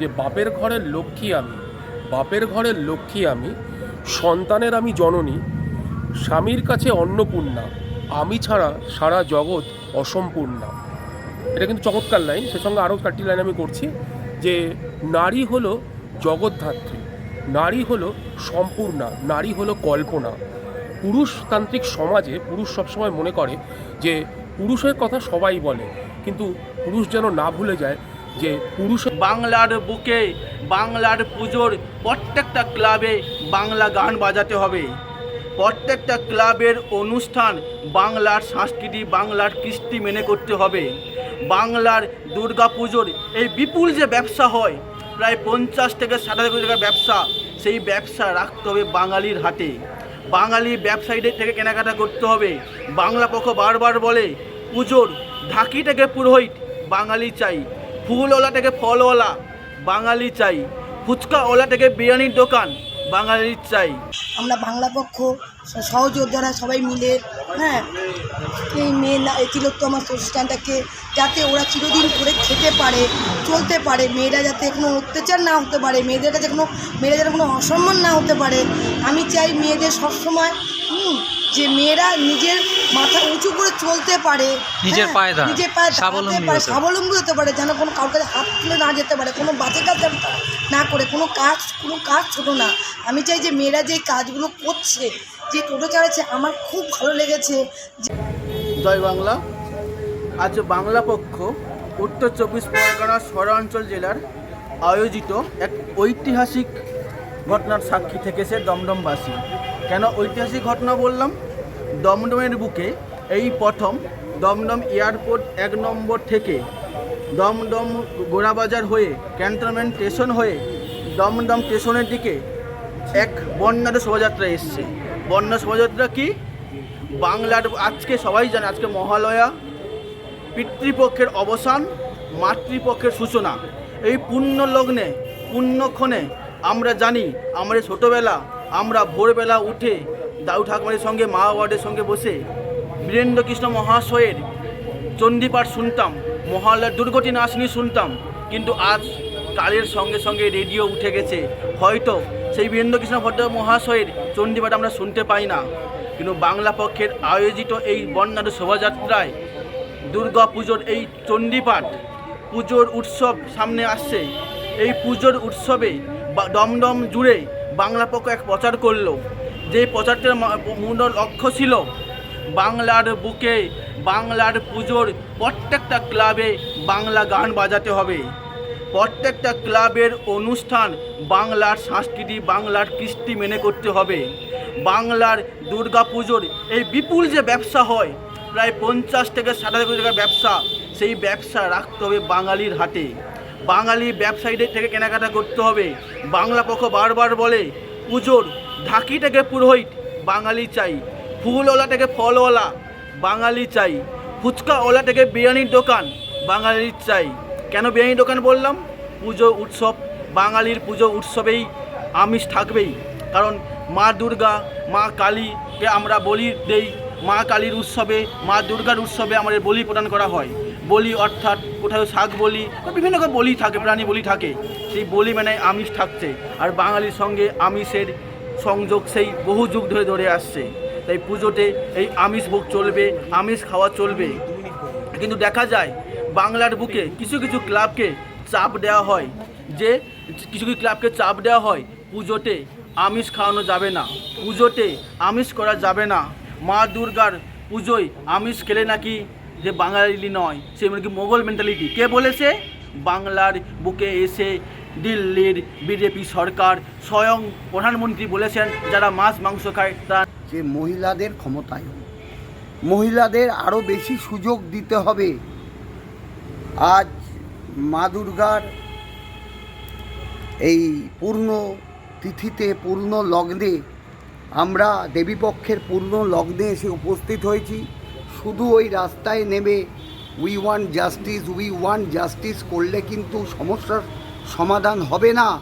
যে বাপের ঘরের লক্ষ্মী আমি, বাপের ঘরের লক্ষ্মী আমি, সন্তানের আমি জননী, স্বামীর কাছে অন্নপূর্ণা, আমি ছাড়া সারা জগৎ অসম্পূর্ণা। এটা কিন্তু চমৎকার লাইন সে সঙ্গে আরও চারটি লাইন আমি করছি, যে নারী হলো জগৎধাত্রী, নারী হলো সম্পূর্ণা, নারী হলো কল্পনা। পুরুষতান্ত্রিক সমাজে পুরুষ সবসময় মনে করে যে পুরুষের কথা সবাই বলে, কিন্তু পুরুষ যেন না ভুলে যায় যে পুরুষ বাংলার বুকে বাংলার পুজোর প্রত্যেকটা ক্লাবে বাংলা গান বাজাতে হবে। প্রত্যেকটা ক্লাবের অনুষ্ঠান বাংলার সংস্কৃতি, বাংলার কৃষ্টি মেনে করতে হবে। বাংলার দুর্গা পুজোর এই বিপুল যে ব্যবসা হয়, প্রায় পঞ্চাশ থেকে ষাট হাজার কোটি টাকার ব্যবসা, সেই ব্যবসা রাখতে হবে বাঙালির হাতে। বাঙালি ব্যবসায়ীদের থেকে কেনাকাটা করতে হবে। বাংলা পক্ষ বারবার বলে, পুজোর ঢাকি থেকে পুরোহিত বাঙালি চাই। ফুলওয়ালা থেকে ফলওয়ালা বাঙালি চাই। ফুচকাওয়ালা থেকে বিরিয়ানির দোকান বাঙালি চাই। আমরা বাংলা পক্ষ সহযোদ্ধারা সবাই মিলে হ্যাঁ এই মেয়ে না- এই তিলোত্তমা প্রতিষ্ঠানটাকে যাতে ওরা চিরদিন করে খেতে পারে চলতে পারে মেয়েরা যাতে কোনো অত্যাচার না হতে পারে মেয়েদের কাছে কোনো মেয়েরা যাতে কোনো অসম্মান না হতে পারে আমি চাই মেয়েদের সবসময় হুম, যে মেয়েরা নিজের মাথা উঁচু করে চলতে পারে নিজের হ্যাঁ, পায়ে নিজের পায়ে দাঁড়াতে স্বাবলম্বী পারে, হতে পারে। স্বাবলম্বী হতে পারে যেন কোনো কারোর কাছে হাত তুলে না যেতে পারে কোনো বাজে কাজ না করে কোনো কাজ কোনো কাজ ছোটো না আমি চাই যে মেয়েরা যে কাজগুলো করছে যে টোটো চালাচ্ছে, আমার খুব ভালো লেগেছে। জয় বাংলা। আজ বাংলা পক্ষ উত্তর চব্বিশ পরগনা শহরাঞ্চল জেলার আয়োজিত এক ঐতিহাসিক ঘটনার সাক্ষী থেকেছে দমদমবাসী। কেন ঐতিহাসিক ঘটনা বললাম? দমদমের বুকে এই প্রথম দমদম এয়ারপোর্ট এক নম্বর থেকে দমদম গোড়াবাজার হয়ে ক্যান্টনমেন্ট স্টেশন হয়ে দমদম স্টেশনের দিকে এক বন্যার শোভাযাত্রা এসছে। বন্যা শোভাযাত্রা কি? বাংলার আজকে সবাই জানে, আজকে মহালয়া, পিতৃপক্ষের অবসান, মাতৃপক্ষের সূচনা। এই পুণ্য লগ্নে পুণ্যক্ষণে আমরা জানি আমাদের ছোটোবেলা, আমরা ভোরবেলা উঠে দাউ ঠাকুমারের সঙ্গে, মা বাবাদের সঙ্গে বসে বীরেন্দ্র কৃষ্ণ মহাশয়ের চণ্ডীপাঠ শুনতাম, মহালয়ার দুর্গতি নাশিনী শুনতাম, কিন্তু আজ কালের সঙ্গে সঙ্গে রেডিও উঠে গেছে। হয়তো সেই বীরেন্দ্রকৃষ্ণ ভট্ট মহাশয়ের চণ্ডীপাঠ আমরা শুনতে পাই না। কিন্তু বাংলা পক্ষের আয়োজিত এই বর্ণাঢ্য শোভাযাত্রায় দুর্গা পুজোর এই চণ্ডীপাঠ, পুজোর উৎসব সামনে আসছে। এই পুজোর উৎসবে দমদম জুড়ে বাংলা পক্ষ এক প্রচার করল। যে প্রচারটার মূল লক্ষ্য ছিল বাংলার বুকে বাংলার পুজোর প্রত্যেকটা ক্লাবে বাংলা গান বাজাতে হবে। প্রত্যেকটা ক্লাবের অনুষ্ঠান বাংলার সংস্কৃতি, বাংলার কৃষ্টি মেনে করতে হবে। বাংলার দুর্গা পুজোর এই বিপুল যে ব্যবসা হয়, প্রায় পঞ্চাশ থেকে ষাট হাজার কোটি টাকার ব্যবসা, সেই ব্যবসা রাখতে হবে বাঙালির হাতে বাঙালি ব্যবসায়ীদের থেকে কেনাকাটা করতে হবে। বাংলা পক্ষ বারবার বলে, পুজোর ঢাকি থেকে পুরোহিত, বাঙালি চাই। ফুলওয়ালা থেকে ফলওয়ালা, বাঙালি চাই। ফুচকাওয়ালা থেকে বিরিয়ানির দোকান বাঙালির চাই। কেন বিরিয়ানির দোকান বললাম? পুজো উৎসব, বাঙালির পুজো উৎসবেই আমিষ থাকবেই। কারণ মা দুর্গা, মা কালীকে আমরা বলি দেই, মা কালীর উৎসবে, মা দুর্গার উৎসবে আমাদের বলি প্রদান করা হয়। বলি অর্থাৎ কোথাও শাক বলি বিভিন্ন রকম বলি থাকে প্রাণী বলি থাকে, সেই বলি মানে আমিষ থাকছে। আর বাঙালির সঙ্গে আমিষের সংযোগ সেই বহু যুগ ধরে ধরে আসছে। তাই পুজোতে এই আমিষ ভোগ চলবে, আমিষ খাওয়া চলবে। কিন্তু দেখা যায় বাংলার বুকে কিছু কিছু ক্লাবকে চাপ দেওয়া হয়, যে কিছু কিছু ক্লাবকে চাপ দেওয়া হয়, পুজোতে আমিষ খাওয়ানো যাবে না, পুজোতে আমিষ করা যাবে না। মা দুর্গার পুজোয় আমিষ খেলে নাকি যে বাঙালি নয়, সে নাকি মোগল মেন্টালিটি কে বলেছে? বাংলার বুকে এসে দিল্লির বিজেপি সরকার স্বয়ং প্রধানমন্ত্রী বলেছেন, যারা মাছ, মাংস খায় তারা যে মহিলাদের ক্ষমতায়ন, মহিলাদের আরও বেশি সুযোগ দিতে হবে। আজ মা দুর্গার এই পূর্ণ তিথিতে, পূর্ণ লগ্নে, আমরা দেবীপক্ষের পূর্ণ লগ্নে এসে উপস্থিত হয়েছি। শুধু ওই রাস্তায় নেমে we want justice we want justice করলে কিন্তু সমস্যার সমাধান হবে না।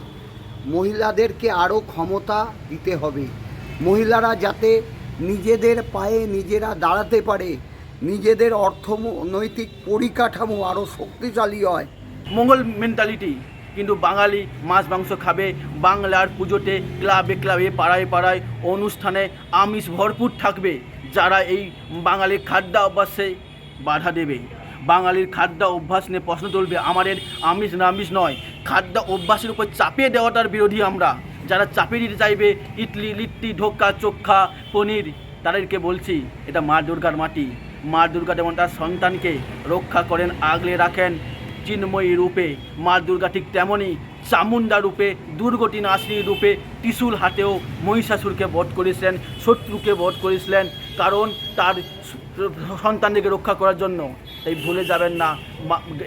মহিলাদেরকে আরও ক্ষমতা দিতে হবে। মহিলারা যাতে নিজেদের পায়ে নিজেরা দাঁড়াতে পারে। নিজেদের অর্থনৈতিক পরিকাঠামো আরও শক্তিশালী হয়। মঙ্গল মেন্টালিটি কিন্তু বাঙালি মাছ মাংস খাবে, বাংলার পুজোতে ক্লাবে ক্লাবে, পাড়ায় পাড়ায়, অনুষ্ঠানে আমিষ ভরপুর থাকবে, যারা এই বাঙালির খাদ্য অভ্যাসে বাধা দেবে। বাঙালির খাদ্য অভ্যাস নিয়ে প্রশ্ন তুলবে, আমাদের আমিষ নামিষ নয়, খাদ্য অভ্যাসের উপর চাপিয়ে দেওয়াটার বিরোধী আমরা। যারা চাপিয়ে দিতে চাইবে, ইডলি, লিট্টি ধোক্কা চোখা, পনির, তাদেরকে বলছি, এটা মা দুর্গার মাটি। মা দুর্গা যেমন তার সন্তানকে রক্ষা করেন, আগলে রাখেন। চিন্ময়ী রূপে, মা দুর্গা ঠিক তেমনই চামুন্ডা রূপে, দুর্গটি নাসিনী রূপে ত্রিশূল হাতেও মহিষাসুরকে বধ করেছিলেন, শত্রুকে বধ করেছিলেন কারণ তার সন্তানদেরকে রক্ষা করার জন্য। তাই ভুলে যাবেন না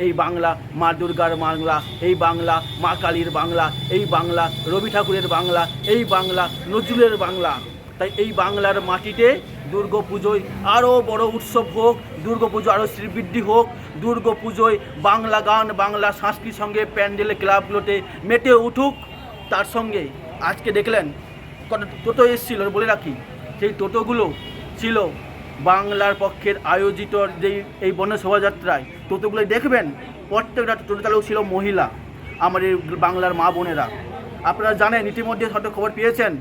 এই বাংলা, মা দুর্গার বাংলা, এই বাংলা, মা কালীর বাংলা, এই বাংলা, রবি ঠাকুরের বাংলা, এই বাংলা, নজরুলের বাংলা। তাই এই বাংলার মাটিতে দুর্গাপুজোয় আরও বড় উৎসব হোক দুর্গা পুজো আরও শ্রীবৃদ্ধি হোক দুর্গা পুজোয় বাংলা গান, বাংলা সংস্কৃতির সঙ্গে প্যান্ডেলে, ক্লাবগুলোতে মেতে উঠুক। তার সঙ্গে আজকে দেখলেন, কত টোটো এসেছিল বলে রাখি, সেই টোটোগুলো ছিল বাংলার পক্ষের আয়োজিত যেই, এই বন্য শোভাযাত্রায় টোটোগুলো দেখবেন, প্রত্যেকটা টোটো চালক ছিল মহিলা আমাদের বাংলার মা বোনেরা। আপনারা জানেন, ইতিমধ্যে হয়তো খবর পেয়েছেন,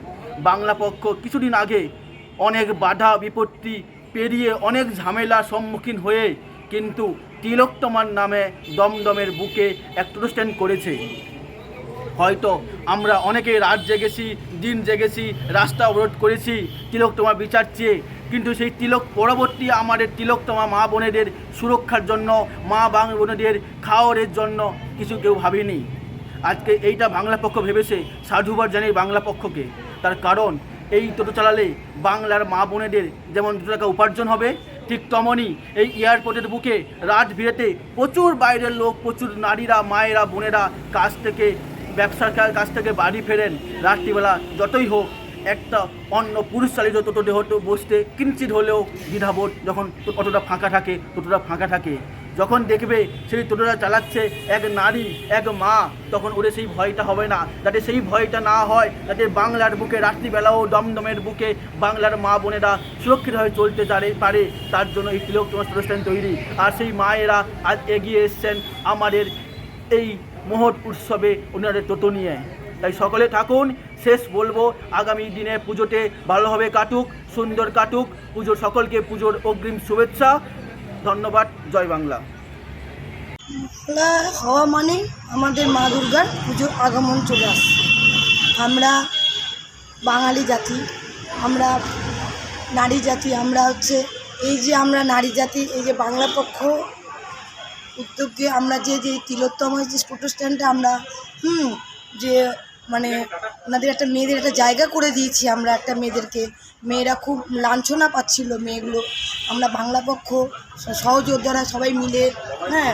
বাংলা পক্ষ কিছুদিন আগে অনেক বাধা বিপত্তি পেরিয়ে অনেক ঝামেলার সম্মুখীন হয়ে কিন্তু তিলোত্তমার নামে দমদমের বুকে এক টোটো স্ট্যান্ড করেছে। হয়তো আমরা অনেকে রাত জেগেছি, দিন জেগেছি, রাস্তা অবরোধ করেছি তিলকতমা বিচার চেয়ে। কিন্তু সেই তিলক পরবর্তী আমাদের তিলকতমা মা বোনেদের সুরক্ষার জন্য, মা বাং বোনেদের খাওয়ারের জন্য কিছু কেউ ভাবেনি। আজকে এইটা বাংলা পক্ষ ভেবেছে সাধুবার জানি বাংলা পক্ষকে। তার কারণ এই টোটো চালালে বাংলার মা বোনেদের যেমন দু টাকা উপার্জন হবে, ঠিক তেমনই এই এয়ারপোর্টের বুকে রাত ভিড়েতে প্রচুর বাইরের লোক, প্রচুর নারীরা, মায়েরা, বোনেরা কাজ থেকে, ব্যবসার কা- কাছ থেকে বাড়ি ফেরেন। রাত্রিবেলা যতই হোক, একটা অন্য পুরুষ চালিত টোটোতে হতো বসতে কিঞ্চিত হলেও দ্বিধাবোধ যখন অটোটা ফাঁকা থাকে টোটোটা ফাঁকা থাকে। যখন দেখবে সেই টোটোটা চালাচ্ছে এক নারী, এক মা, তখন ওদের সেই ভয়টা হবে না। যাতে সেই ভয়টা না হয়, যাতে বাংলার বুকে রাত্রিবেলাও দমদমের বুকে বাংলার মা বোনেরা সুরক্ষিতভাবে চলতে পারে, তার জন্য এই তিলক তোমার অনুষ্ঠান তৈরি। আর সেই মায়েরা আজ এগিয়ে এসছেন আমাদের এই মহৎ উৎসবে ওনাদের টোটো নিয়ে। তাই সকলে থাকুন, শেষ বলব, আগামী দিনে পুজোতে ভালোভাবে কাটুক, সুন্দর কাটুক, পুজোর সকলকে পুজোর অগ্রিম শুভেচ্ছা। ধন্যবাদ, জয় বাংলা। হওয়া মানে আমাদের মা দুর্গার পুজোর আগমন চলে আসছে। আমরা বাঙালি জাতি, আমরা নারী জাতি, আমরা হচ্ছে এই যে আমরা নারী জাতি, এই যে বাংলা পক্ষ উদ্যোগে আমরা যে যে তিলোত্তম যে টোটো স্ট্যান্ডে আমরা, হুম, যে মানে ওনাদের একটা মেয়েদের একটা জায়গা করে দিয়েছি আমরা একটা মেয়েদেরকে। মেয়েরা খুব লাঞ্ছনা পাচ্ছিল মেয়েগুলো আমরা বাংলা পক্ষ সহযোদ্ধারা সবাই মিলে হ্যাঁ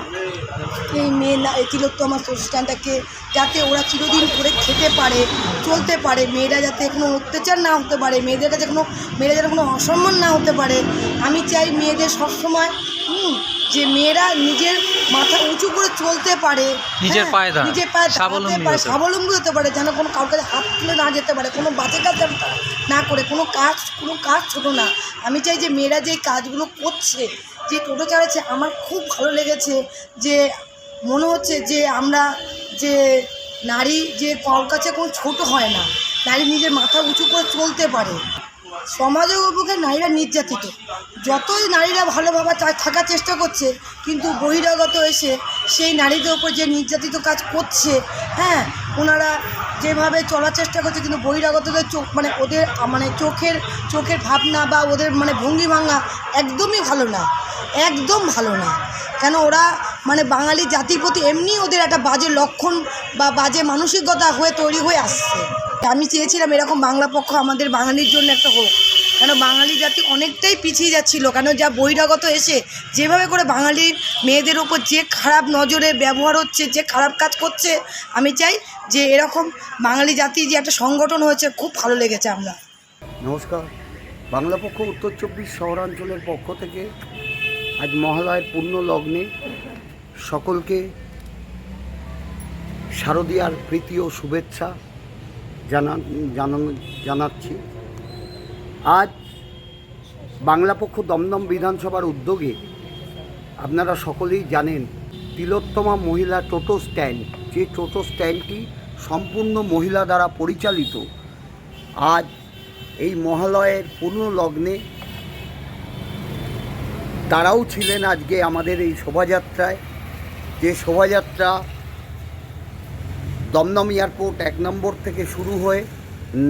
এই মেয়ে না তিলোত্তমা স্ট্যান্ডটাকে যাতে ওরা চিরদিন করে খেতে পারে চলতে পারে মেয়েরা যাতে কোনো অত্যাচার না হতে পারে মেয়েদের কাছে কোনো মেয়েরা যাতে কোনো অসম্মান না হতে পারে আমি চাই মেয়েদের সবসময় হুম যে মেয়েরা নিজের মাথা উঁচু করে চলতে পারে নিজের হ্যাঁ, পায়ে নিজের পায়ে দাঁড়াতে স্বাবলম্বী পারে, হতে পারে। স্বাবলম্বী হতে পারে যেন কোনো কারোর কাছে হাত তুলে না যেতে পারে কোনো বাজে কাজ যেন না করে কোনো কাজ কোনো কাজ ছোটো না। আমি চাই যে মেয়েরা যে কাজগুলো করছে, যে টোটো চালাচ্ছে, আমার খুব ভালো লেগেছে যে মনে হচ্ছে যে আমরা যে নারী যে কারোর কাছে কোনো ছোট হয় না, নারী নিজের মাথা উঁচু করে চলতে পারে। সমাজের উপরে নারীরা নির্যাতিত। যতই নারীরা ভালোভাবে থাকার চেষ্টা করছে, কিন্তু বহিরাগত এসে সেই নারীদের উপর যে নির্যাতিত কাজ করছে হ্যাঁ ওনারা যেভাবে চলার চেষ্টা করছে, কিন্তু বহিরাগতদের চোখ মানে ওদের মানে চোখের চোখের ভাবনা বা ওদের মানে ভঙ্গি ভাঙা একদমই ভালো না, একদম ভালো না। কেন ওরা মানে বাঙালি জাতির প্রতি এমনি ওদের একটা বাজে লক্ষণ বা বাজে মানসিকতা হয়ে তৈরি হয়ে আসছে। আমি চেয়েছিলাম এরকম বাংলা পক্ষ আমাদের বাঙালির জন্য একটা হোক। কেন বাঙালি জাতি অনেকটাই পিছিয়ে যাচ্ছিল, কেন যা বহিরাগত এসে যেভাবে করে বাঙালির মেয়েদের ওপর যে খারাপ নজরে ব্যবহার হচ্ছে, যে খারাপ কাজ করছে, আমি চাই যে এরকম বাঙালি জাতি যে একটা সংগঠন হয়েছে, খুব ভালো লেগেছে আমরা। নমস্কার। বাংলা পক্ষ উত্তর চব্বিশ শহরাঞ্চলের পক্ষ থেকে আজ মহালয়ের পূর্ণ লগ্নে সকলকে শারদীয়ার প্রীতি ও শুভেচ্ছা জানান জানানো জানাচ্ছি। আজ বাংলা পক্ষ দমদম বিধানসভার উদ্যোগে আপনারা সকলেই জানেন, তিলোত্তমা মহিলা টোটো স্ট্যান্ড। যে টোটো স্ট্যান্ডটি সম্পূর্ণ মহিলা দ্বারা পরিচালিত। আজ এই মহালয়ের পূর্ণ লগ্নে তারাও ছিলেন আজকে আমাদের এই শোভাযাত্রায়। যে শোভাযাত্রা দমদম এয়ারপোর্ট এক নম্বর থেকে শুরু হয়ে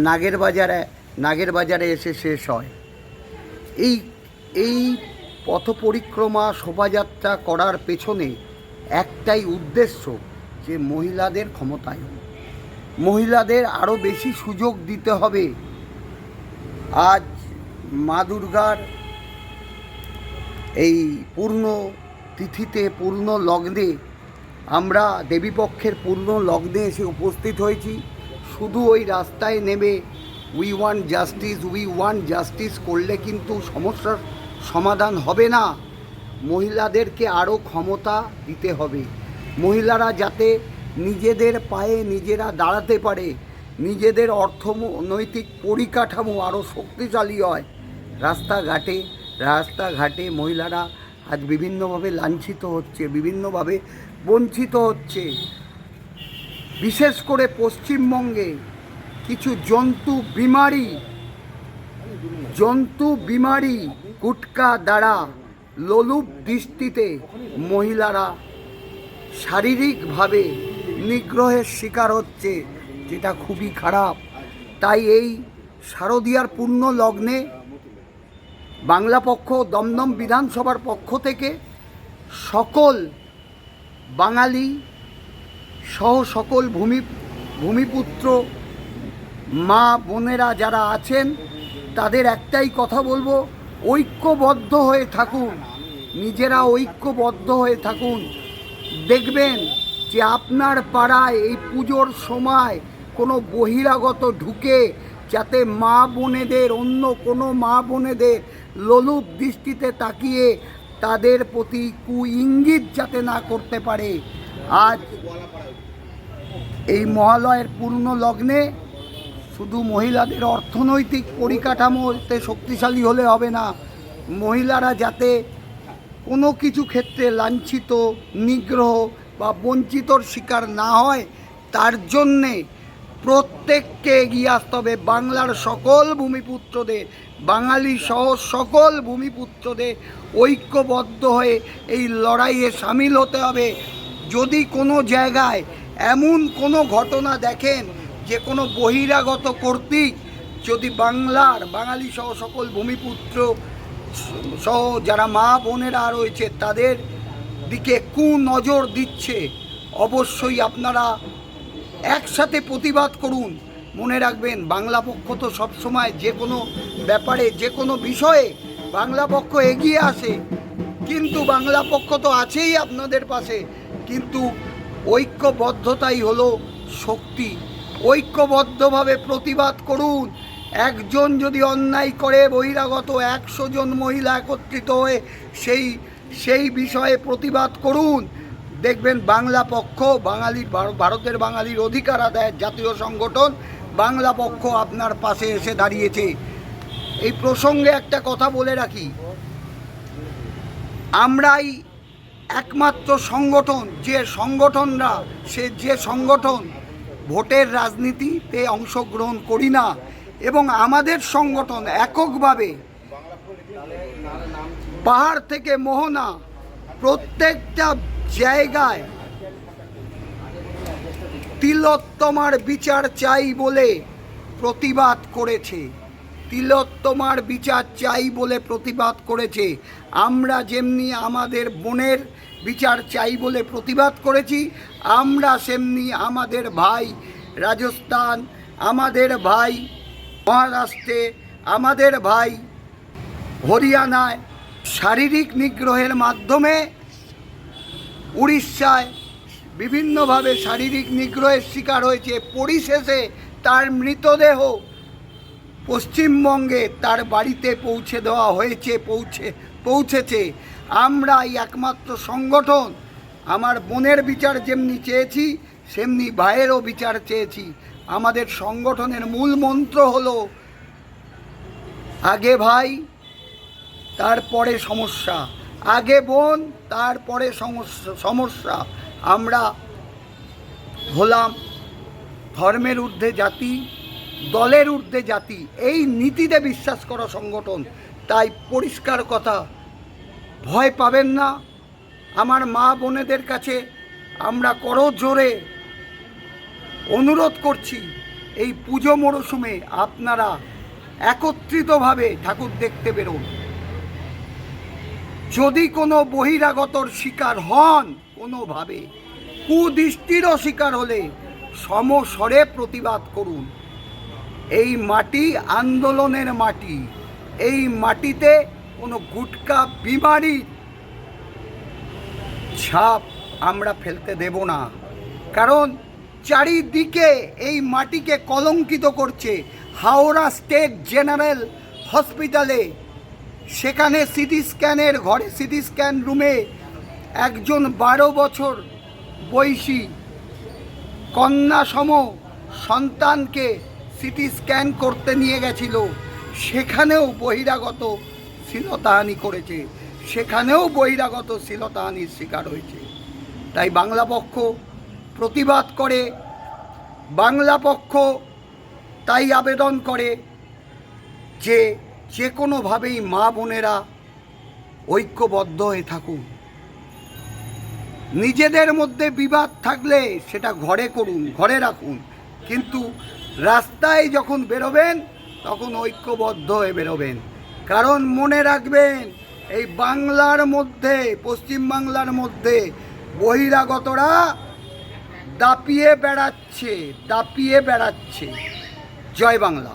নাগের বাজারে নাগের বাজারে এসে শেষ হয়। এই এই পথ পরিক্রমা শোভাযাত্রা করার পেছনে একটাই উদ্দেশ্য যে মহিলাদের ক্ষমতায়ন মহিলাদের আরও বেশি সুযোগ দিতে হবে। আজ মা দুর্গার এই পূর্ণ তিথিতে, পূর্ণ লগ্নে, আমরা দেবীপক্ষের পূর্ণ লগ্নে এসে উপস্থিত হয়েছি। শুধু ওই রাস্তায় নেমে we want justice we want justice করলে কিন্তু সমস্যার সমাধান হবে না। মহিলাদেরকে আরও ক্ষমতা দিতে হবে। মহিলারা যাতে নিজেদের পায়ে নিজেরা দাঁড়াতে পারে, নিজেদের অর্থনৈতিক পরিকাঠামো আরও শক্তিশালী হয়। রাস্তাঘাটে রাস্তাঘাটে মহিলারা আজ বিভিন্নভাবে লাঞ্ছিত হচ্ছে, বিভিন্নভাবে বঞ্চিত হচ্ছে। বিশেষ করে পশ্চিমবঙ্গে কিছু জন্তু বিমারি জন্তু বিমারি গুটকা দ্বারা লোলুপ দৃষ্টিতে মহিলারা শারীরিকভাবে নিগ্রহের শিকার হচ্ছে, যেটা খুবই খারাপ। তাই এই শারদীয়ার পূর্ণ লগ্নে বাংলা পক্ষ, দমদম বিধানসভার পক্ষ থেকে সকল বাঙালি সহ সকল ভূমি, ভূমিপুত্র মা বোনেরা যারা আছেন, তাদের একটাই কথা বলব, ঐক্যবদ্ধ হয়ে থাকুন। নিজেরা ঐক্যবদ্ধ হয়ে থাকুন। দেখবেন যে আপনার পাড়ায় এই পুজোর সময় কোনো বহিরাগত ঢুকে যাতে মা বোনেদের, অন্য কোনো মা বোনেদের লোলুপ দৃষ্টিতে তাকিয়ে তাদের প্রতি কু ইঙ্গিত যাতে না করতে পারে। আজ এই মহালয়ের পূর্ণ লগ্নে শুধু মহিলাদের অর্থনৈতিক পরিকাঠামোতে শক্তিশালী হলে হবে না। মহিলারা যাতে কোনো কিছু ক্ষেত্রে লাঞ্ছিত, নিগ্রহ বা বঞ্চিতর শিকার না হয়, তার জন্যে প্রত্যেককে এগিয়ে আসতে হবে। বাংলার সকল ভূমিপুত্রদের, বাঙালি সহ সকল ভূমিপুত্রদের ঐক্যবদ্ধ হয়ে এই লড়াইয়ে সামিল হতে হবে। যদি কোনো জায়গায় এমন কোনো ঘটনা দেখেন যে কোনো বহিরাগত কর্তৃক যদি বাংলার, বাঙালি সহ সকল ভূমিপুত্র সহ যারা মা বোনেরা রয়েছে, তাদের দিকে কু নজর দিচ্ছে, অবশ্যই আপনারা একসাথে প্রতিবাদ করুন। মনে রাখবেন, বাংলা পক্ষ তো সবসময় যে কোনো ব্যাপারে, যে কোনো বিষয়ে বাংলা পক্ষ এগিয়ে আসে। কিন্তু বাংলা পক্ষ তো আছেই আপনাদের পাশে। কিন্তু ঐক্যবদ্ধতাই হলো শক্তি। ঐক্যবদ্ধভাবে প্রতিবাদ করুন। একজন যদি অন্যায় করে, বহিরাগত একশো জন মহিলা একত্রিত হয়ে সেই সেই বিষয়ে প্রতিবাদ করুন। দেখবেন বাংলা পক্ষ বাঙালির ভার- ভারতের বাঙালির অধিকার আদায়ের জাতীয় সংগঠন বাংলা পক্ষ আপনার পাশে এসে দাঁড়িয়েছে। এই প্রসঙ্গে একটা কথা বলে রাখি। আমরাই একমাত্র সংগঠন, যে সংগঠনরা, সে যে সংগঠন ভোটের রাজনীতিতে অংশগ্রহণ করি না এবং আমাদের সংগঠন এককভাবে পাহাড় থেকে মোহনা প্রত্যেকটা জায়গায় তিলোত্তমার বিচার চাই বলে প্রতিবাদ করেছে। তিলোত্তমার বিচার চাই বলে প্রতিবাদ করেছে। আমরা যেমনি আমাদের বোনের বিচার চাই বলে প্রতিবাদ করেছি আমরা সেমনি আমাদের ভাই রাজস্থান, আমাদের ভাই মহারাষ্ট্রে, আমাদের ভাই হরিয়ানায় শারীরিক নিগ্রহের মাধ্যমে উড়িষ্যায় বিভিন্নভাবে শারীরিক নিগ্রহের শিকার হয়েছে। পরিশেষে তার মৃতদেহ পশ্চিমবঙ্গে তার বাড়িতে পৌঁছে দেওয়া হয়েছে, পৌঁছে, পৌঁছেছে। আমরা এই একমাত্র সংগঠন। আমার বোনের বিচার যেমনি চেয়েছি, সেমনি ভাইয়েরও বিচার চেয়েছি। আমাদের সংগঠনের মূল মন্ত্র হলো, আগে ভাই, তারপরে সমস্যা। আগে বোন, তারপরে সমস্যা আমরা হলাম ধর্মের ঊর্ধ্বে জাতি, দলের ঊর্ধ্বে জাতি। এই নীতিতে বিশ্বাস করা সংগঠন। তাই পরিষ্কার কথা, ভয় পাবেন না। আমার মা বোনেদের কাছে আমরা করো জোরে অনুরোধ করছি, এই পুজো মরশুমে আপনারা একত্রিতভাবে ঠাকুর দেখতে বেরোন। যদি কোনো বহিরাগতর শিকার হন কোনোভাবে, কুদৃষ্টিরও শিকার হলে সমস্বরে প্রতিবাদ করুন। এই মাটি আন্দোলনের মাটি, এই মাটিতে কোনো গুটকা বিমারির ছাপ আমরা ফেলতে দেব না। কারণ চারিদিকে এই মাটিকে কলঙ্কিত করছে হাওড়া স্টেট জেনারেল হসপিটালে। সেখানে সিটি স্ক্যানের ঘরে সিটি স্ক্যান রুমে একজন বারো বছর বয়সী কন্যাসম সন্তানকে সিটি স্ক্যান করতে নিয়ে গেছিল। সেখানেও বহিরাগত শ্লীলতাহানি করেছে। সেখানেও বহিরাগত শ্লীলতাহানির শিকার হয়েছে। তাই বাংলা পক্ষ প্রতিবাদ করে, বাংলা পক্ষ তাই আবেদন করে যে যে কোনোভাবেই মা বোনেরা ঐক্যবদ্ধ হয়ে থাকুন। নিজেদের মধ্যে বিবাদ থাকলে সেটা ঘরে করুন, ঘরে রাখুন। কিন্তু রাস্তায় যখন বেরোবেন, তখন ঐক্যবদ্ধ হয়ে বেরোবেন। কারণ মনে রাখবেন এই বাংলার মধ্যে, পশ্চিম বাংলার মধ্যে বহিরাগতরা দাপিয়ে বেড়াচ্ছে দাপিয়ে বেড়াচ্ছে। জয় বাংলা।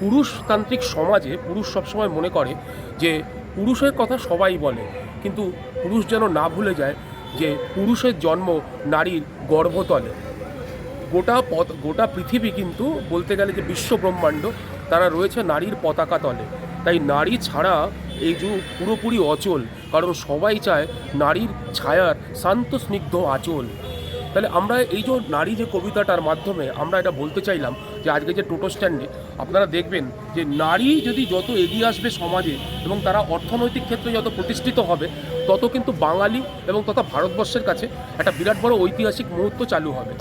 পুরুষতান্ত্রিক সমাজে পুরুষ সবসময় মনে করে যে পুরুষের কথা সবাই বলে, কিন্তু পুরুষ যেন না ভুলে যায় যে পুরুষের জন্ম নারীর গর্ভতলে। গোটা পথ, গোটা পৃথিবী কিন্তু বলতে গেলে যে বিশ্ব ব্রহ্মাণ্ড, তারা রয়েছে নারীর পতাকা তলে। তাই নারী ছাড়া এই যুগ পুরোপুরি অচল, কারণ সবাই চায় নারীর ছায়ার শান্ত, স্নিগ্ধ আচল। তাহলে আমরা এই যে নারী যে কবিতাটার মাধ্যমে আমরা এটা বলতে চাইলাম যে আজকে যে টোটো স্ট্যান্ডে আপনারা দেখবেন যে নারী যদি যত এগিয়ে আসবে সমাজে এবং তারা অর্থনৈতিক ক্ষেত্রে যত প্রতিষ্ঠিত হবে, তত কিন্তু বাঙালি এবং তথা ভারতবর্ষের কাছে একটা বিরাট বড় ঐতিহাসিক মুহূর্ত চালু হবে।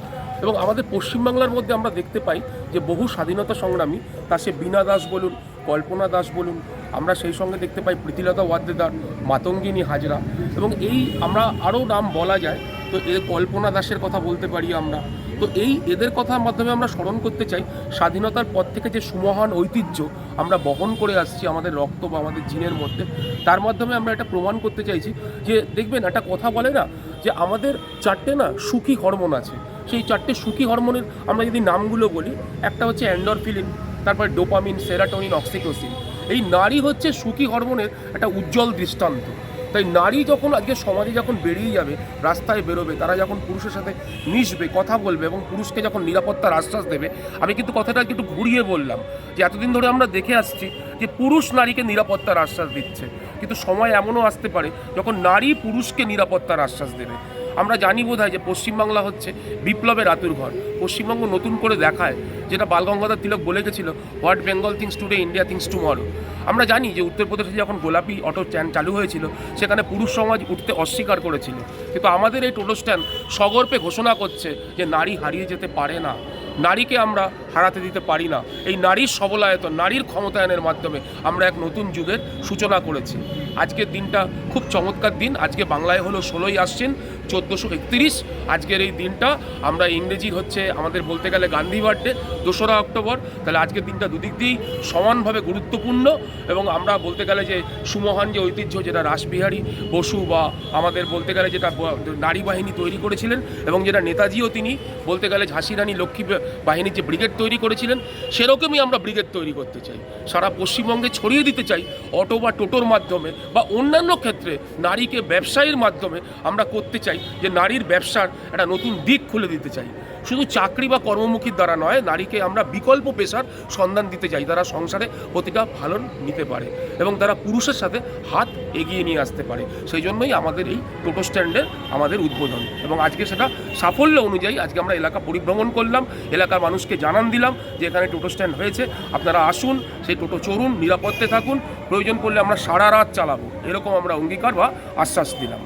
এবং আমাদের পশ্চিমবাংলার মধ্যে আমরা দেখতে পাই যে বহু স্বাধীনতা সংগ্রামী তা সে বীণা দাস বলুন কল্পনা দাস বলুন, আমরা সেই সঙ্গে দেখতে পাই প্রীতিলতা ওয়াদ্দেদার মাতঙ্গিনী হাজরা এবং এই আমরা আরও নাম বলা যায়, তো এ কল্পনা দাসের কথা বলতে পারি আমরা। তো এই এদের কথার মাধ্যমে আমরা স্মরণ করতে চাই, স্বাধীনতার পর থেকে যে সুমহান ঐতিহ্য আমরা বহন করে আসছি আমাদের রক্ত বা আমাদের জিনের মধ্যে, তার মাধ্যমে আমরা এটা প্রমাণ করতে চাইছি যে, দেখবেন একটা কথা বলে না, যে আমাদের চারটে না সুখী হরমোন আছে। সেই চারটে সুখী হরমোনের আমরা যদি নামগুলো বলি, একটা হচ্ছে অ্যান্ডরফিলিন তারপরে ডোপামিন, সেরাটোনিন, অক্সিটোসিন। এই নারী হচ্ছে সুখী হরমোনের একটা উজ্জ্বল দৃষ্টান্ত। তাই নারী যখন আজকে সমাজে যখন বেরিয়ে যাবে, রাস্তায় বেরোবে, তারা যখন পুরুষের সাথে মিশবে, কথা বলবে এবং পুরুষকে যখন নিরাপত্তার আশ্বাস দেবে, আমি কিন্তু কথাটা একটু ঘুরিয়ে বললাম যে এতদিন ধরে আমরা দেখে আসছি যে পুরুষ নারীকে নিরাপত্তার আশ্বাস দিচ্ছে। কিন্তু সময় এমনও আসতে পারে যখন নারী পুরুষকে নিরাপত্তার আশ্বাস দেবে। আমরা জানি বোধ যে পশ্চিমবাংলা হচ্ছে বিপ্লবের আতুর ঘর। পশ্চিমবঙ্গ নতুন করে দেখায়, যেটা বালগঙ্গাধর তিলক বলে গেছিল what Bengal thinks today India thinks tomorrow আমরা জানি যে উত্তরপ্রদেশে যখন গোলাপি অটো স্ট্যান্ড চালু হয়েছিল, সেখানে পুরুষ সমাজ উঠতে অস্বীকার করেছিল। কিন্তু আমাদের এই টোটো স্ট্যান্ড সগর্পে ঘোষণা করছে যে নারী হারিয়ে যেতে পারে না। নারীকে আমরা হারাতে দিতে পারি না। এই নারীর সবলায়তন নারীর ক্ষমতায়নের মাধ্যমে আমরা এক নতুন যুগের সূচনা করেছি। আজকের দিনটা খুব চমৎকার দিন। আজকে বাংলায় হলো ষোলোই আসছেন চোদ্দোশো একত্রিশ। আজকের এই দিনটা আমরা ইংরেজির হচ্ছে আমাদের বলতে গেলে গান্ধী বার্থডে দোসরা অক্টোবর। তাহলে আজকের দিনটা দুদিক দিয়েই সমানভাবে গুরুত্বপূর্ণ এবং আমরা বলতে গেলে যে সুমহান যে ঐতিহ্য যেটা রাসবিহারী বসু বা আমাদের বলতে গেলে যেটা নারী বাহিনী তৈরি করেছিলেন এবং যেটা নেতাজিও তিনি বলতে গেলে ঝাঁসি রানী লক্ষ্মী বাহিনীর যে ব্রিগেড তৈরি করেছিলেন, সেরকমই আমরা ব্রিগেড তৈরি করতে চাই। সারা পশ্চিমবঙ্গে ছড়িয়ে দিতে চাই অটো বা টোটোর মাধ্যমে বা অন্যান্য ক্ষেত্রে নারীকে ব্যবসায়ীর মাধ্যমে আমরা করতে চাই যে নারীর ব্যবসার একটা নতুন দিক খুলে দিতে চাই। শুধু চাকরি বা কর্মমুখীর দ্বারা নয়, নারীকে আমরা বিকল্প পেশার সন্ধান দিতে চাই, তারা সংসারে প্রতিটা ভালো নিতে পারে এবং তারা পুরুষের সাথে হাত এগিয়ে নিয়ে আসতে পারে। সেই জন্যই আমাদের এই টোটো স্ট্যান্ডের আমাদের উদ্বোধন এবং আজকে সেটা সাফল্য অনুযায়ী আজকে আমরা এলাকা পরিভ্রমণ করলাম, এলাকার মানুষকে জানান দিলাম যে এখানে টোটো স্ট্যান্ড হয়েছে, আপনারা আসুন, সেই টোটো চড়ুন, নিরাপত্তে থাকুন, প্রয়োজন পড়লে আমরা সারা রাত চালাবো, এরকম আমরা অঙ্গীকার বা আশ্বাস দিলাম।